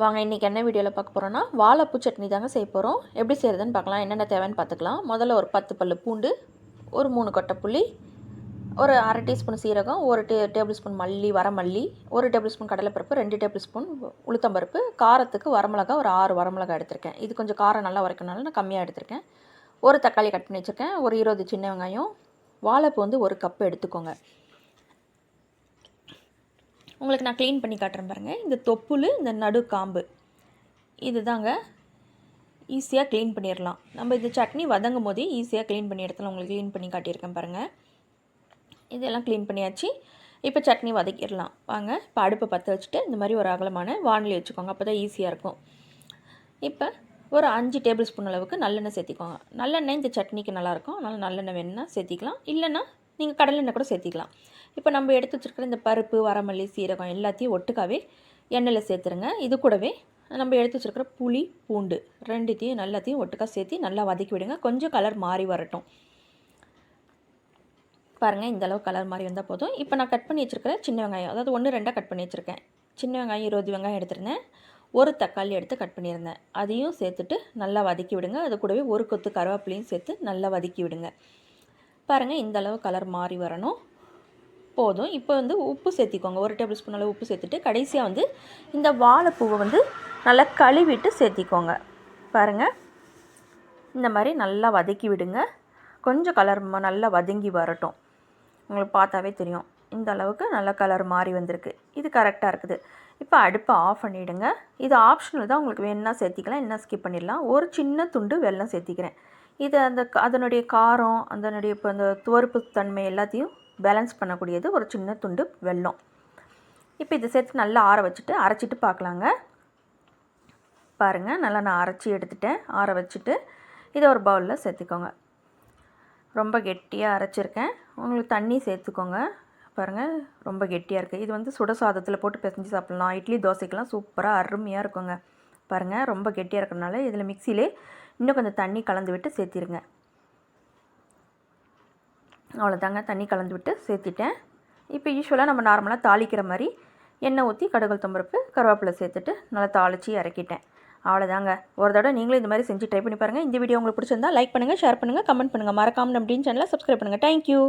வாங்க இன்றைக்கி என்ன வீடியோவில் பார்க்க போகிறோன்னா வாழைப்பூ சட்னி தாங்க செய்ய போகிறோம் எப்படி செய்கிறதுன்னு பார்க்கலாம். என்னென்ன தேவைன்னு பார்த்துக்கலாம். முதல்ல ஒரு பத்து பல்லு பூண்டு ஒரு மூணு கொட்டை புளி ஒரு அரை டீஸ்பூன் சீரகம் ஒரு டே டேபிள் ஸ்பூன் மல்லி வரமல்லி ஒரு டேபிள் ஸ்பூன் கடலைப்பருப்பு ரெண்டு டேபிள் ஸ்பூன் உளுத்தம்பருப்பு காரத்துக்கு வரமிளகா ஒரு ஆறு வரமிளகா எடுத்திருக்கேன். இது கொஞ்சம் காரம் நல்லா வரைக்கணும்னால நான் கம்மியாக எடுத்திருக்கேன். ஒரு தக்காளி கட் பண்ணி வச்சுருக்கேன். ஒரு இருபது சின்ன வெங்காயம். வாழைப்பூ வந்து ஒரு கப்பு எடுத்துக்கோங்க. உங்களுக்கு நான் க்ளீன் பண்ணி காட்டுறேன் பாருங்கள் இந்த தொப்புள் இந்த நடு காம்பு. இது தாங்க ஈஸியாக க்ளீன் பண்ணிடலாம். நம்ம இது சட்னி வதங்கும் போதே ஈஸியாக க்ளீன் பண்ணி இடத்துல உங்களுக்கு க்ளீன் பண்ணி காட்டியிருக்கேன் பாருங்கள் இதெல்லாம் க்ளீன் பண்ணியாச்சு. இப்போ சட்னி வதக்கிடலாம். வாங்க இப்போ அடுப்பை பற்ற வச்சுட்டு இந்த மாதிரி ஒரு அகலமான வானிலை வச்சுக்கோங்க. அப்போ தான் ஈஸியாக இருக்கும். இப்போ ஒரு அஞ்சு டேபிள் ஸ்பூன் அளவுக்கு நல்லெண்ணெய் சேர்த்திக்கோங்க. நல்லெண்ணெய் இந்த சட்னிக்கு நல்லாயிருக்கும் அதனால் நல்லெண்ணெய் வேணுன்னா சேர்த்திக்கலாம். இல்லைன்னா நீங்கள் கடலெண்ணெய் கூட சேர்த்திக்கலாம். இப்போ நம்ம எடுத்து வச்சுருக்கிற இந்த பருப்பு வரமல்லி சீரகம் எல்லாத்தையும் ஒட்டுக்காவே எண்ணெயில் சேர்த்துருங்க. இது கூடவே நம்ம எடுத்து வச்சுருக்கிற புளி பூண்டு ரெண்டுத்தையும் எல்லாத்தையும் ஒட்டுக்கா சேர்த்து நல்லா வதக்கி விடுங்க. கொஞ்சம் கலர் மாறி வரட்டும். பாருங்கள் இந்தளவு கலர் மாதிரி வந்தால் போதும். இப்போ நான் கட் பண்ணி வச்சுருக்கிற சின்ன வெங்காயம் அதாவது ஒன்று ரெண்டாக கட் பண்ணி வச்சுருக்கேன். சின்ன வெங்காயம் இருபது வெங்காயம் எடுத்துருந்தேன். ஒரு தக்காளி எடுத்து கட் பண்ணியிருந்தேன். அதையும் சேர்த்துட்டு நல்லா வதக்கி விடுங்க. அது கூடவே ஒரு கொத்து கருவேப்பிலையும் சேர்த்து நல்லா வதக்கி விடுங்க. பாருங்கள் இந்தளவு கலர் மாறி வரணும். போதும். இப்போ வந்து உப்பு சேர்த்திக்கோங்க. ஒரு டேபிள் ஸ்பூன் அளவு உப்பு சேர்த்துட்டு கடைசியாக வந்து இந்த வாழைப்பூவை வந்து நல்லா கழுவிட்டு சேர்த்திக்கோங்க. பாருங்கள் இந்த மாதிரி நல்லா வதக்கி விடுங்க. கொஞ்சம் கலர் நல்லா வதங்கி வரட்டும். உங்களுக்கு பார்த்தாவே தெரியும். இந்த அளவுக்கு நல்லா கலர் மாறி வந்திருக்கு. இது கரெக்டாக இருக்குது. இப்போ அடுப்பை ஆஃப் பண்ணிவிடுங்க இது ஆப்ஷனல் தான். உங்களுக்கு வேணுன்னா சேர்த்திக்கலாம் என்ன ஸ்கிப் பண்ணிடலாம். ஒரு சின்ன துண்டு வெல்லம் சேர்த்திக்கிறேன். இது அந்த அதனுடைய காரம் அதனுடைய இப்போ அந்த துவர்ப்பு தன்மை எல்லாத்தையும் பேலன்ஸ் பண்ணக்கூடியது ஒரு சின்ன துண்டு வெல்லம். இப்போ இதை சேர்த்து நல்லா ஆற வச்சுட்டு அரைச்சிட்டு பார்க்கலாங்க. பாருங்கள் நல்லா நான் அரைச்சி எடுத்துட்டேன். ஆற வச்சுட்டு இதை ஒரு பவுலில் சேர்த்துக்கோங்க. ரொம்ப கெட்டியாக அரைச்சிருக்கேன். உங்களுக்கு தண்ணி சேர்த்துக்கோங்க. பாருங்கள் ரொம்ப கெட்டியாக இருக்குது இது வந்து சுட சாதத்தில் போட்டு பிசைஞ்சு சாப்பிட்லாம். இட்லி தோசைக்கெலாம் சூப்பராக அருமையாக இருக்குங்க. பாருங்கள் ரொம்ப கெட்டியாக இருக்கிறனால இதில் மிக்சிலே இன்னும் கொஞ்சம் தண்ணி கலந்து விட்டு சேர்த்திருங்க. அவ்வளோதாங்க தண்ணி கலந்து விட்டு சேர்த்திட்டேன். இப்போ யூஸ்வலாக நம்ம நார்மலாக தாளிக்கிற மாதிரி எண்ணெய் ஊற்றி கடுகல் தொம்பருப்பு கருவேப்பிலை சேர்த்துட்டு நல்லா தாளித்து இறக்கிட்டேன். அவ்வளோதாங்க ஒரு தடவை நீங்களும் இந்த மாதிரி செஞ்சு ட்ரை பண்ணி பாருங்கள் இந்த வீடியோ உங்களுக்கு பிடிச்சிருந்தா லைக் பண்ணுங்கள் ஷேர் பண்ணுங்கள் கமெண்ட் பண்ணுங்கள் மறக்காமல் அப்படின்னு சேனலை சப்ஸ்கிரைப் பண்ணுங்கள் தேங்க்யூ